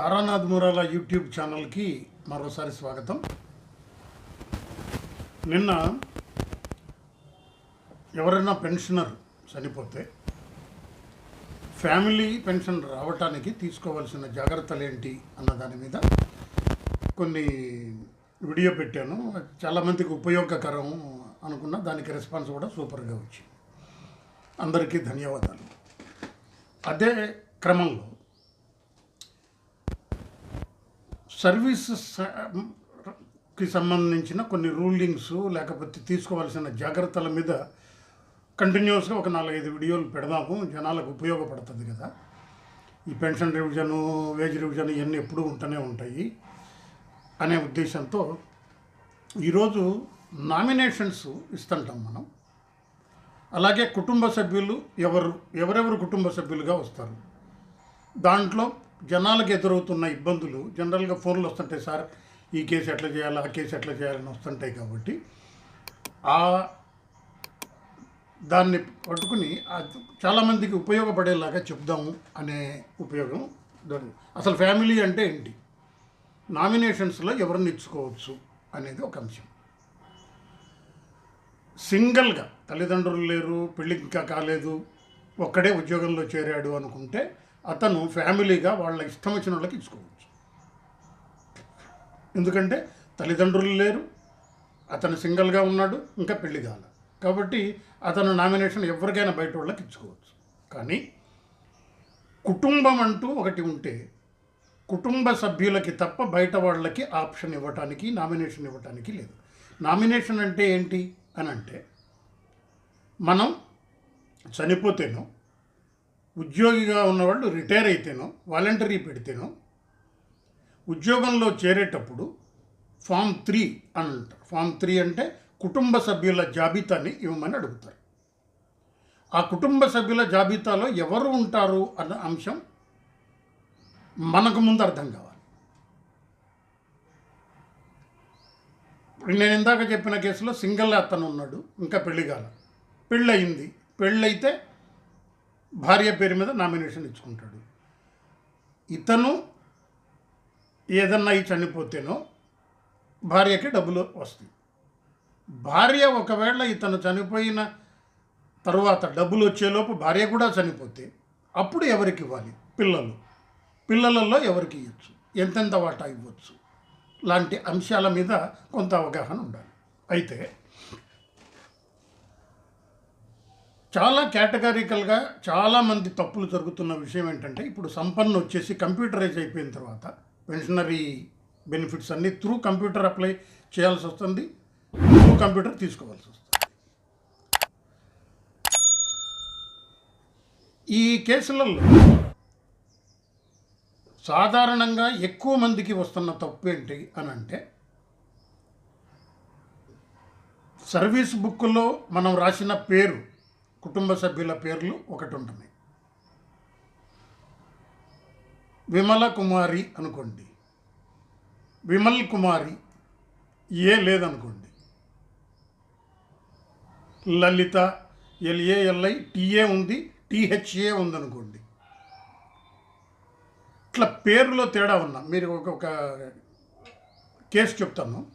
Taranath Murala YouTube ఛానల్కి మరోసారి స్వాగతం. నిన్న ఎవరైనా పెన్షనర్ చనిపోతే ఫ్యామిలీ పెన్షన్ రావటానికి తీసుకోవాల్సిన జాగ్రత్తలు ఏంటి అన్న దాని మీద కొన్ని వీడియో పెట్టాను. చాలామందికి ఉపయోగకరం అనుకున్న దానికి రెస్పాన్స్ కూడా సూపర్గా వచ్చింది. అందరికీ ధన్యవాదాలు. అదే క్రమంలో సర్వీసెస్కి సంబంధించిన కొన్ని రూలింగ్స్ లేకపోతే తీసుకోవాల్సిన జాగ్రత్తల మీద కంటిన్యూస్గా ఒక నాలుగైదు వీడియోలు పెడదాము. జనాలకు ఉపయోగపడుతుంది కదా. ఈ పెన్షన్ రివిజను వేజ్ రివిజన్ ఇవన్నీ ఎప్పుడూ ఉంటూనే ఉంటాయి అనే ఉద్దేశంతో ఈరోజు నామినేషన్స్ ఇస్తుంటాం మనం. అలాగే కుటుంబ సభ్యులు ఎవరు ఎవరెవరు కుటుంబ సభ్యులుగా వస్తారు? దాంట్లో జనాలకు ఎదురవుతున్న ఇబ్బందులు జనరల్గా ఫోన్లు వస్తుంటాయి సార్ ఈ కేసు ఎట్లా చేయాలి ఆ కేసు ఎట్లా చేయాలని వస్తుంటాయి కాబట్టి ఆ దాన్ని పట్టుకుని చాలామందికి ఉపయోగపడేలాగా చెప్దాము అనే ఉపయోగం దాన్ని అసలు ఫ్యామిలీ అంటే ఏంటి? నామినేషన్స్లో ఎవరిని ఇచ్చుకోవచ్చు అనేది ఒక అంశం. సింగిల్గా తల్లిదండ్రులు లేరు పెళ్ళికి ఇంకా కాలేదు ఒక్కడే ఉద్యోగంలో చేరాడు అనుకుంటే అతను ఫ్యామిలీగా వాళ్ళ ఇష్టం వచ్చిన వాళ్ళకి ఇచ్చుకోవచ్చు. ఎందుకంటే తల్లిదండ్రులు లేరు అతను సింగిల్గా ఉన్నాడు ఇంకా పెళ్ళి కాల. కాబట్టి అతను నామినేషన్ ఎవరికైనా బయట వాళ్ళకి ఇచ్చుకోవచ్చు. కానీ కుటుంబం అంటూ ఒకటి ఉంటే కుటుంబ సభ్యులకి తప్ప బయట వాళ్ళకి ఆప్షన్ ఇవ్వటానికి నామినేషన్ ఇవ్వటానికి లేదు. నామినేషన్ అంటే ఏంటి అని అంటే మనం చనిపోతేనో ఉద్యోగిగా ఉన్నవాళ్ళు రిటైర్ అయితేనో వాలంటరీ పెడితేనో ఉద్యోగంలో చేరేటప్పుడు ఫామ్ త్రీ అని అంటారు. ఫామ్ త్రీ అంటే కుటుంబ సభ్యుల జాబితాని ఇవ్వమని అడుగుతారు. ఆ కుటుంబ సభ్యుల జాబితాలో ఎవరు ఉంటారు అన్న అంశం మనకు ముందు అర్థం కావాలి. ఇప్పుడు నేను ఇందాక చెప్పిన కేసులో సింగిల్ అతను ఉన్నాడు ఇంకా పెళ్ళి కాల. పెళ్ళయింది. పెళ్ళైతే భార్య పేరు మీద నామినేషన్ ఇచ్చుకుంటాడు. ఇతను ఏదన్నా ఈ చనిపోతేనో భార్యకి డబ్బులు వస్తాయి. భార్య ఒకవేళ ఇతను చనిపోయిన తర్వాత డబ్బులు వచ్చేలోపు భార్య కూడా చనిపోతే అప్పుడు ఎవరికి ఇవ్వాలి? పిల్లలు. పిల్లలలో ఎవరికి ఇవ్వచ్చు? ఎంతెంత వాటా ఇవ్వచ్చు? లాంటి అంశాల మీద కొంత అవగాహన ఉండాలి. అయితే చాలా కేటగారికల్గా చాలామంది తప్పులు జరుగుతున్న విషయం ఏంటంటే ఇప్పుడు సంపన్న వచ్చేసి కంప్యూటరైజ్ అయిపోయిన తర్వాత పెన్షనరీ బెనిఫిట్స్ అన్నీ త్రూ కంప్యూటర్ అప్లై చేయాల్సి వస్తుంది త్రూ కంప్యూటర్ తీసుకోవాల్సి వస్తుంది. ఈ కేసులలో సాధారణంగా ఎక్కువ మందికి వస్తున్న తప్పు ఏంటి అని అంటే సర్వీస్ బుక్లో మనం రాసిన పేరు కుటుంబ సభ్యుల పేర్లు ఒకటి ఉంటుంది విమల కుమారి అనుకోండి. విమల్ కుమారి ఏ లేదనుకోండి. లలిత ఎల్ఏఎల్ఐ టీఏ ఉంది టీహెచ్ఏ ఉందనుకోండి. ఇట్లా పేరులో తేడా ఉన్నా మీరు ఒక ఒక కేసు చెప్తాను.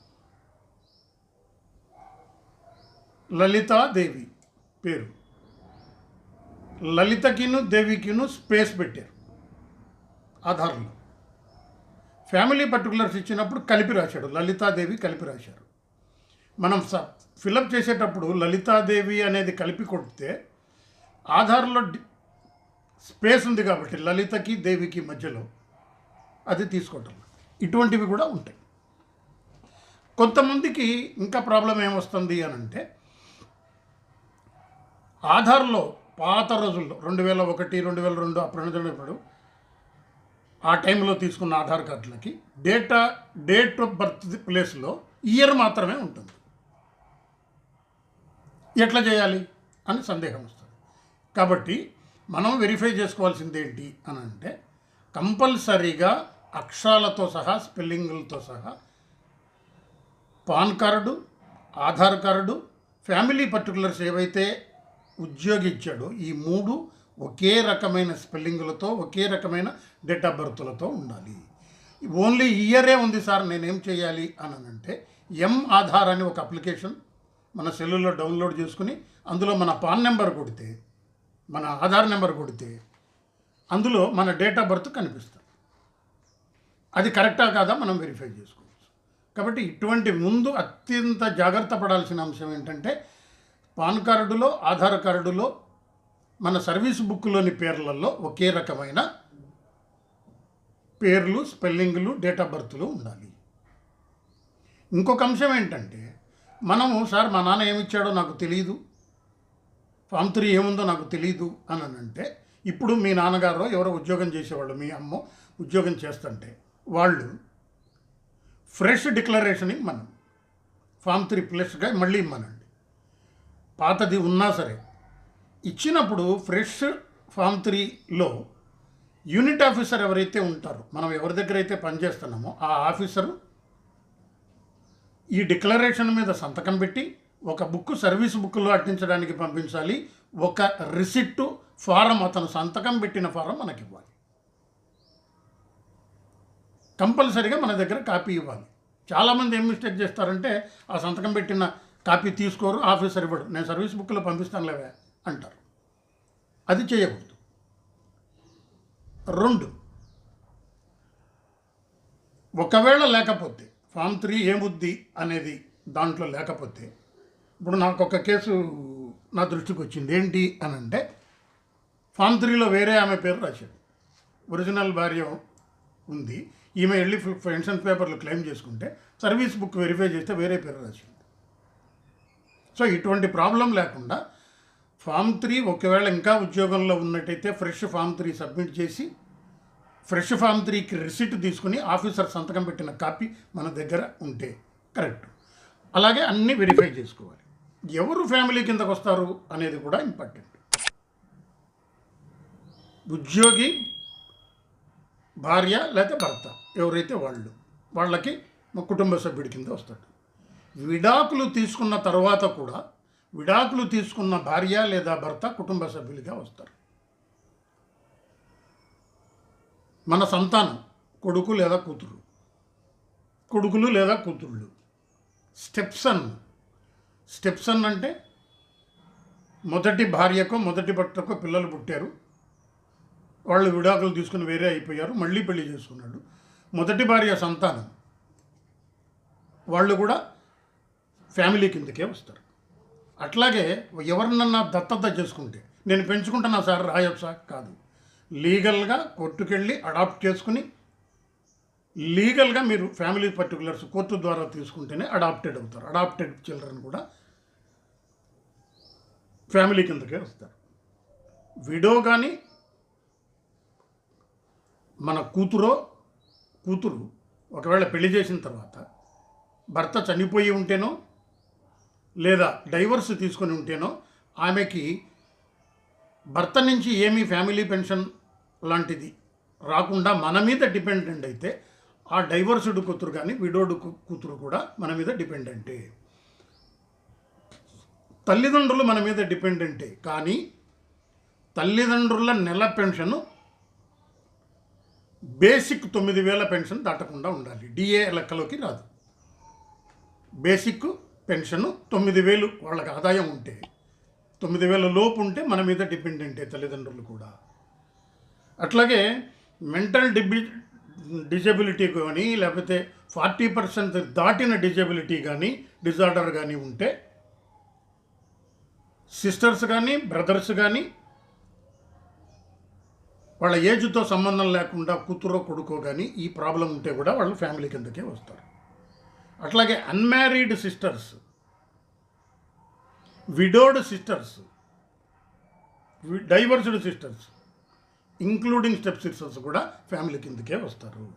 లలితాదేవి పేరు. లలితకిను దేవికిను స్పేస్ పెట్టారు. ఆధార్లో. ఫ్యామిలీ పర్టికులర్స్ ఇచ్చినప్పుడు కలిపి రాశాడు. లలితాదేవి కలిపి రాశారు. మనం స ఫిలప్ చేసేటప్పుడు లలితాదేవి అనేది కలిపి కొడితే ఆధార్లో స్పేస్ ఉంది కాబట్టి లలితకి దేవికి మధ్యలో అది తీసుకోవటం. ఇటువంటివి కూడా ఉంటాయి. కొంతమందికి ఇంకా ప్రాబ్లం ఏమొస్తుంది అని అంటే ఆధార్లో పాత రోజుల్లో రెండు వేల ఒకటి రెండు వేల రెండు అప్పుడు ఆ టైంలో తీసుకున్న ఆధార్ కార్డులకి డేటా డేట్ ఆఫ్ బర్త్ ప్లేస్లో ఇయర్ మాత్రమే ఉంటుంది. ఎట్లా చేయాలి? అని సందేహం వస్తుంది. కాబట్టి మనం వెరిఫై చేసుకోవాల్సింది ఏంటి అని అంటే కంపల్సరీగా అక్షరాలతో సహా స్పెల్లింగులతో సహా PAN card Aadhaar card family particulars ఏవైతే ఉద్యోగి ఈ మూడు ఒకే రకమైన స్పెల్లింగులతో ఒకే రకమైన డేట్ ఆఫ్ బర్త్లతో ఉండాలి. ఓన్లీ ఇయరే ఉంది సార్ నేనేం చేయాలి అని అంటే ఎం ఆధార్ అని ఒక అప్లికేషన్ మన సెల్లులో డౌన్లోడ్ చేసుకుని అందులో మన పాన్ నెంబర్ కొడితే మన ఆధార్ నెంబర్ కొడితే అందులో మన డేట్ ఆఫ్ బర్త్ కనిపిస్తుంది. అది కరెక్టా కాదా మనం వెరిఫై చేసుకోవచ్చు. కాబట్టి ఇటువంటి ముందు అత్యంత జాగ్రత్త పడాల్సిన అంశం ఏంటంటే పాన్ కార్డులో ఆధార్ కార్డులో మన సర్వీస్ బుక్లోని పేర్లలో ఒకే రకమైన పేర్లు స్పెల్లింగ్లు డేట్ ఆఫ్ బర్త్లు ఉండాలి. ఇంకొక అంశం ఏంటంటే మనము సార్ మా నాన్న ఏమిచ్చాడో నాకు తెలియదు ఫామ్ త్రీ ఏముందో నాకు తెలియదు అని అంటే ఇప్పుడు మీ నాన్నగారు ఎవరో ఉద్యోగం చేసేవాళ్ళు మీ అమ్మ ఉద్యోగం చేస్తుంటే వాళ్ళు ఫ్రెష్ డిక్లరేషన్ ఇమ్మనం. ఫామ్ త్రీ ప్లస్గా మళ్ళీ ఇమ్మనండి. పాతది ఉన్నా సరే ఇచ్చినప్పుడు ఫ్రెష్ ఫామ్ త్రీలో యూనిట్ ఆఫీసర్ ఎవరైతే ఉంటారో మనం ఎవరి దగ్గర అయితే పనిచేస్తున్నామో ఆ ఆఫీసరు ఈ డిక్లరేషన్ మీద సంతకం పెట్టి ఒక బుక్ సర్వీస్ బుక్లో అట్టించడానికి పంపించాలి. ఒక రిసిప్టు ఫారం అతను సంతకం పెట్టిన ఫారం మనకి ఇవ్వాలి కంపల్సరీగా మన దగ్గర కాపీ ఇవ్వాలి. చాలామంది ఏం మిస్టేక్ చేస్తారంటే ఆ సంతకం పెట్టిన కాపీ తీసుకోరు ఆఫీసర్ ఇవ్వడు. నేను సర్వీస్ బుక్లో పంపిస్తానులేవే అంటారు. అది చేయకూడదు. రెండు ఒకవేళ లేకపోతే ఫామ్ త్రీ ఏముద్ది అనేది దాంట్లో లేకపోతే ఇప్పుడు నాకు ఒక కేసు నా దృష్టికి వచ్చింది. ఏంటి అని అంటే ఫామ్ త్రీలో వేరే ఆమె పేరు రాశాడు ఒరిజినల్ భార్య ఉంది. ఈమె వెళ్ళి పెన్షన్ పేపర్లు క్లెయిమ్ చేసుకుంటే సర్వీస్ బుక్ వెరిఫై చేస్తే వేరే పేరు రాసింది సో ఇటువంటి ప్రాబ్లం లేకుండా ఫామ్ త్రీ ఒకవేళ ఇంకా ఉద్యోగంలో ఉన్నట్టయితే ఫ్రెష్ ఫామ్ త్రీ సబ్మిట్ చేసి ఫ్రెష్ ఫామ్ త్రీకి రిసిట్ తీసుకుని ఆఫీసర్ సంతకం పెట్టిన కాపీ మన దగ్గర ఉంటే కరెక్ట్. అలాగే అన్నీ వెరిఫై చేసుకోవాలి. ఎవరు ఫ్యామిలీ కిందకు వస్తారు అనేది కూడా ఇంపార్టెంట్. ఉద్యోగి భార్య లేకపోతే భర్త ఎవరైతే వాళ్ళు వాళ్ళకి మా కుటుంబ సభ్యుడి కింద వస్తాడు. విడాకులు తీసుకున్న తర్వాత కూడా విడాకులు తీసుకున్న భార్య లేదా భర్త కుటుంబ సభ్యులుగా వస్తారు. మన సంతానం కొడుకు లేదా కూతురు. కొడుకులు లేదా కూతుళ్ళు. స్టెప్సన్. స్టెప్సన్ అంటే మొదటి భార్యకో మొదటి భర్తకో పిల్లలు పుట్టారు. వాళ్ళు విడాకులు తీసుకుని వేరే అయిపోయారు మళ్ళీ పెళ్ళి చేసుకున్నాడు. మొదటి భార్య సంతానం. వాళ్ళు కూడా ఫ్యామిలీ కిందకే వస్తారు. అట్లాగే ఎవరినన్నా దత్తత చేసుకుంటే నేను పెంచుకుంటున్నా సార్ రాయొచ్చా? కాదు. లీగల్గా కోర్టుకెళ్ళి అడాప్ట్ చేసుకుని లీగల్గా మీరు ఫ్యామిలీ పర్టికులర్స్ కోర్టు ద్వారా తీసుకుంటేనే అడాప్టెడ్ అవుతారు. అడాప్టెడ్ చిల్డ్రన్ కూడా ఫ్యామిలీ కిందకే వస్తారు. విడో కానీ మన కూతురో కూతురు ఒకవేళ పెళ్ళి చేసిన తర్వాత భర్త చనిపోయి ఉంటేనో లేదా డైవర్స్ తీసుకొని ఉంటేనో ఆమెకి భర్త నుంచి ఏమీ ఫ్యామిలీ పెన్షన్ లాంటిది రాకుండా మన మీద డిపెండెంట్ అయితే ఆ డైవర్స్డ్ కూతురు కానీ విడోడు కూతురు కూడా మన మీద డిపెండెంటే. తల్లిదండ్రులు మన మీద డిపెండెంటే. కానీ తల్లిదండ్రుల నెల పెన్షన్ బేసిక్ తొమ్మిది వేల పెన్షన్ దాటకుండా ఉండాలి. డిఏ లెక్కలోకి రాదు. బేసిక్ పెన్షన్ తొమ్మిది వేలు వాళ్ళకి ఆదాయం ఉంటే తొమ్మిది వేల లోపు ఉంటే మన మీద డిపెండెంటే తల్లిదండ్రులు కూడా. అట్లాగే మెంటల్ డిబి డిజబిలిటీ కానీ లేకపోతే ఫార్టీ పర్సెంట్ దాటిన డిజబిలిటీ కానీ డిజార్డర్ కానీ ఉంటే సిస్టర్స్ కానీ బ్రదర్స్ కానీ వాళ్ళ ఏజ్తో సంబంధం లేకుండా కూతురో కొడుకో కానీ ఈ ప్రాబ్లం ఉంటే కూడా వాళ్ళు ఫ్యామిలీ కిందకే వస్తారు. అట్లాగే unmarried sisters widowed sisters divorced sisters including step sisters కూడా ఫ్యామిలీ కిందకే వస్తారు.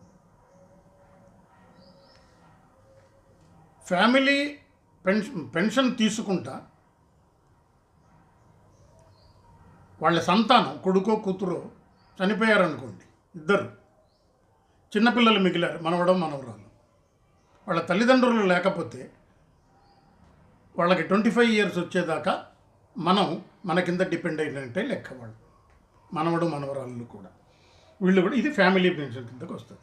ఫ్యామిలీ పెన్షన్ పెన్షన్ తీసుకుంటా వాళ్ళ సంతానం కొడుకో కూతురో చనిపోయారనుకోండి ఇద్దరు. చిన్నపిల్లలు మిగిలారు మనవడం మనవరాలు. వాళ్ళ తల్లిదండ్రులు లేకపోతే వాళ్ళకి ట్వంటీ ఫైవ్ ఇయర్స్ వచ్చేదాకా మనం మన కింద డిపెండ్ అయినట్టే లెక్క వాళ్ళు. మనవడు మనవరాళ్ళు కూడా. వీళ్ళు కూడా ఇది ఫ్యామిలీ పెన్షన్ కిందకు వస్తుంది.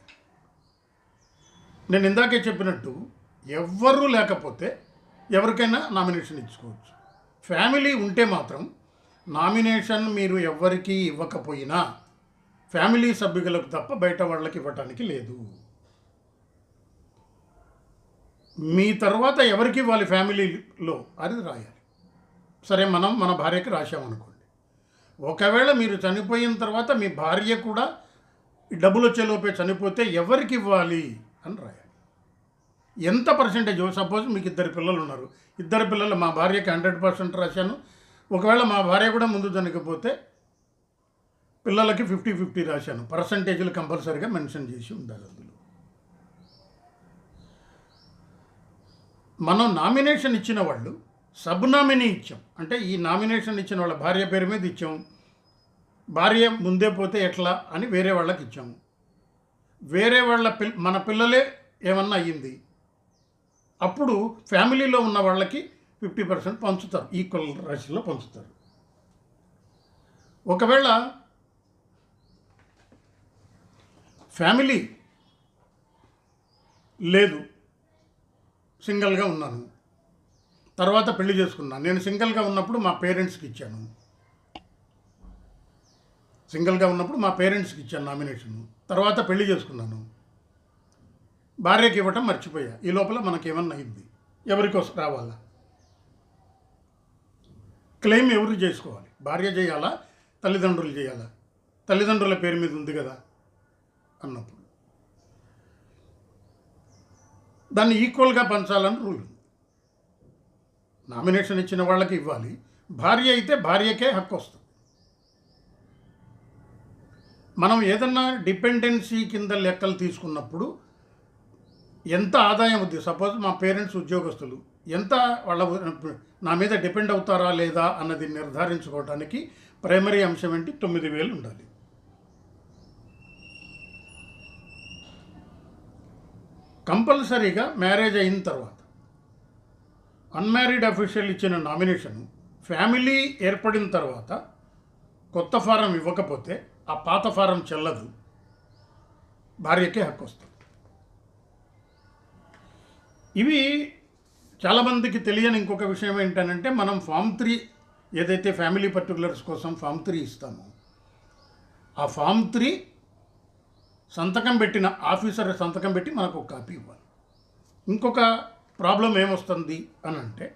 నేను ఇందాకే చెప్పినట్టు ఎవ్వరూ లేకపోతే ఎవరికైనా నామినేషన్ ఇచ్చుకోవచ్చు. ఫ్యామిలీ ఉంటే మాత్రం నామినేషన్ మీరు ఎవ్వరికీ ఇవ్వకపోయినా ఫ్యామిలీ సభ్యులకు తప్ప బయట వాళ్ళకి ఇవ్వటానికి లేదు. మీ తర్వాత ఎవరికి వాళ్ళ ఫ్యామిలీలో అది రాయాలి. సరే మనం మన భార్యకి రాశామనుకోండి. ఒకవేళ మీరు చనిపోయిన తర్వాత మీ భార్య కూడా ఈ డబ్బులు వచ్చేలోపే చనిపోతే ఎవరికి ఇవ్వాలి అని రాయాలి. ఎంత పర్సెంటేజ్? సపోజ్ మీకు ఇద్దరు పిల్లలు ఉన్నారు. ఇద్దరు పిల్లలు మా భార్యకి హండ్రెడ్ పర్సెంట్ రాశాను. ఒకవేళ మా భార్య కూడా ముందు చనిపోతే పిల్లలకి ఫిఫ్టీ ఫిఫ్టీ రాశాను. పర్సంటేజ్లు కంపల్సరీగా మెన్షన్ చేసి ఉండాలి అందులో. మనం నామినేషన్ ఇచ్చిన వాళ్ళు సబ్ నామినీ ఇచ్చాం. అంటే ఈ నామినేషన్ ఇచ్చిన వాళ్ళ భార్య పేరు మీద ఇచ్చాం. భార్య ముందే పోతే ఎట్లా అని వేరే వాళ్ళకి ఇచ్చాము వేరే వాళ్ళ పిల్ మన పిల్లలే ఏమన్నా అయ్యింది. అప్పుడు ఫ్యామిలీలో ఉన్న వాళ్ళకి ఫిఫ్టీ పర్సెంట్ పంచుతారు. ఈక్వల్ రేషియోలో పంచుతారు. ఒకవేళ ఫ్యామిలీ లేదు సింగిల్గా ఉన్నాను. తర్వాత పెళ్ళి చేసుకున్నాను. నేను సింగిల్గా ఉన్నప్పుడు మా పేరెంట్స్కి ఇచ్చాను. సింగిల్గా ఉన్నప్పుడు మా పేరెంట్స్కి ఇచ్చాను నామినేషన్. తర్వాత పెళ్ళి చేసుకున్నాను. భార్యకి ఇవ్వటం మర్చిపోయా. ఈ లోపల మనకేమన్నా అయింది? ఎవరికోసం రావాలా? క్లెయిమ్ ఎవరు చేసుకోవాలి? భార్య చేయాలా? తల్లిదండ్రులు చేయాలా? తల్లిదండ్రుల పేరు మీద ఉంది కదా? అన్నప్పుడు. దాన్ని ఈక్వల్గా పంచాలని రూల్ నామినేషన్ ఇచ్చిన వాళ్ళకి ఇవ్వాలి. భార్య అయితే భార్యకే హక్కు వస్తుంది. మనం ఏదన్నా డిపెండెన్సీ కింద లెక్కలు తీసుకున్నప్పుడు ఎంత ఆదాయం ఉంది? సపోజ్ మా పేరెంట్స్ ఉద్యోగస్తులు ఎంత వాళ్ళ నా మీద డిపెండ్ అవుతారా లేదా అన్నది నిర్ధారించుకోవడానికి ప్రైమరీ అంశం ఏంటి? తొమ్మిది వేలు ఉండాలి. కంపల్సరీగా మ్యారేజ్ అయిన తర్వాత అన్మ్యారీడ్ అఫీషియల్ ఇచ్చిన నామినేషన్ ఫ్యామిలీ ఏర్పడిన తర్వాత కొత్త ఫారం ఇవ్వకపోతే ఆ పాత ఫారం చెల్లదు. భార్యకే హక్కు వస్తుంది. ఇవి చాలామందికి తెలియని ఇంకొక విషయం ఏంటంటే మనం ఫామ్ త్రీ ఏదైతే ఫ్యామిలీ పర్టికులర్స్ కోసం ఫామ్ త్రీ ఇస్తామో ఆ ఫామ్ త్రీ సంతకం పెట్టిన ఆఫీసర్ సంతకం పెట్టి మనకు ఒక కాపీ ఇవ్వాలి. ఇంకొక ప్రాబ్లం ఏమొస్తుంది అని అంటే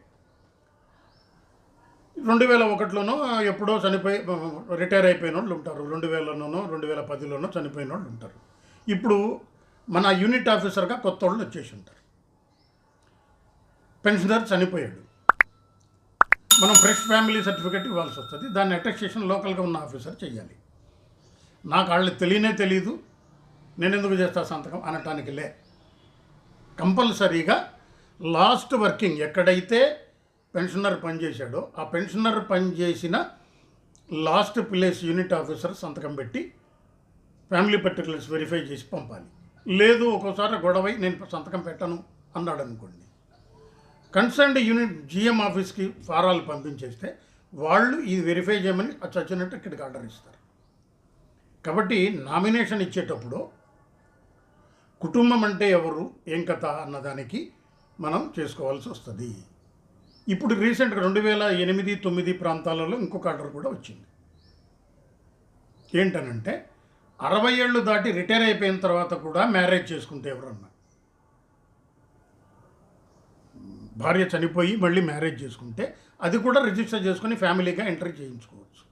రెండు వేల ఒకటిలోనో ఎప్పుడో చనిపోయి రిటైర్ అయిపోయిన వాళ్ళు ఉంటారు. రెండు వేలలోనో రెండు వేల పదిలోనో చనిపోయిన వాళ్ళు ఉంటారు. ఇప్పుడు మన యూనిట్ ఆఫీసర్గా కొత్త వాళ్ళు వచ్చేసి ఉంటారు. పెన్షనర్ చనిపోయాడు. మనం ఫ్రెష్ ఫ్యామిలీ సర్టిఫికేట్ ఇవ్వాల్సి వస్తుంది. దాన్ని అటెస్టేషన్ లోకల్గా ఉన్న ఆఫీసర్ చేయాలి నాకు వాళ్ళు తెలియనే తెలియదు నేను ఎందుకు చేస్తా సంతకం అనటానికి లే. కంపల్సరీగా లాస్ట్ వర్కింగ్ ఎక్కడైతే పెన్షనర్ పనిచేశాడో ఆ పెన్షనర్ పనిచేసిన లాస్ట్ ప్లేస్ యూనిట్ ఆఫీసర్ సంతకం పెట్టి ఫ్యామిలీ పర్టికులర్స్ వెరిఫై చేసి పంపాలి. లేదు ఒక్కోసారి గొడవై నేను సంతకం పెట్టను అన్నాడు అనుకోండి కన్సర్న్డ్ యూనిట్ జిఎం ఆఫీస్కి ఫారాలు పంపించేస్తే వాళ్ళు ఇది వెరిఫై చేయమని చచ్చినట్టు ఇక్కడికి ఆర్డర్ ఇస్తారు. కాబట్టి నామినేషన్ ఇచ్చేటప్పుడు కుటుంబం అంటే ఎవరు ఏం కథ అన్నదానికి మనం చేసుకోవాల్సి వస్తుంది. ఇప్పుడు రీసెంట్గా రెండు వేల ఎనిమిది తొమ్మిది ప్రాంతాలలో ఇంకొక ఆర్డర్ కూడా వచ్చింది. ఏంటనంటే అరవై ఏళ్ళు దాటి రిటైర్ అయిపోయిన తర్వాత కూడా మ్యారేజ్ చేసుకుంటే ఎవరన్నా. భార్య చనిపోయి మళ్ళీ మ్యారేజ్ చేసుకుంటే అది కూడా రిజిస్టర్ చేసుకొని ఫ్యామిలీగా ఎంట్రీ చేయించుకోవచ్చు.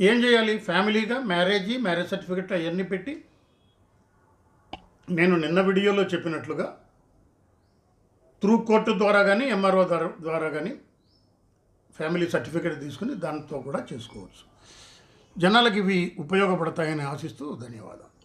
ఏం చేయాలి? ఫ్యామిలీగా మ్యారేజీ మ్యారేజ్ సర్టిఫికెట్ అవన్నీ పెట్టి నేను నిన్న వీడియోలో చెప్పినట్లుగా త్రూ కోర్టు ద్వారా కానీ ఎంఆర్ఓ ద్వారా ద్వారా కానీ ఫ్యామిలీ సర్టిఫికేట్ తీసుకుని దాంతో కూడా చేసుకోవచ్చు. జనాలకు ఇవి ఉపయోగపడతాయని ఆశిస్తూ ధన్యవాదాలు.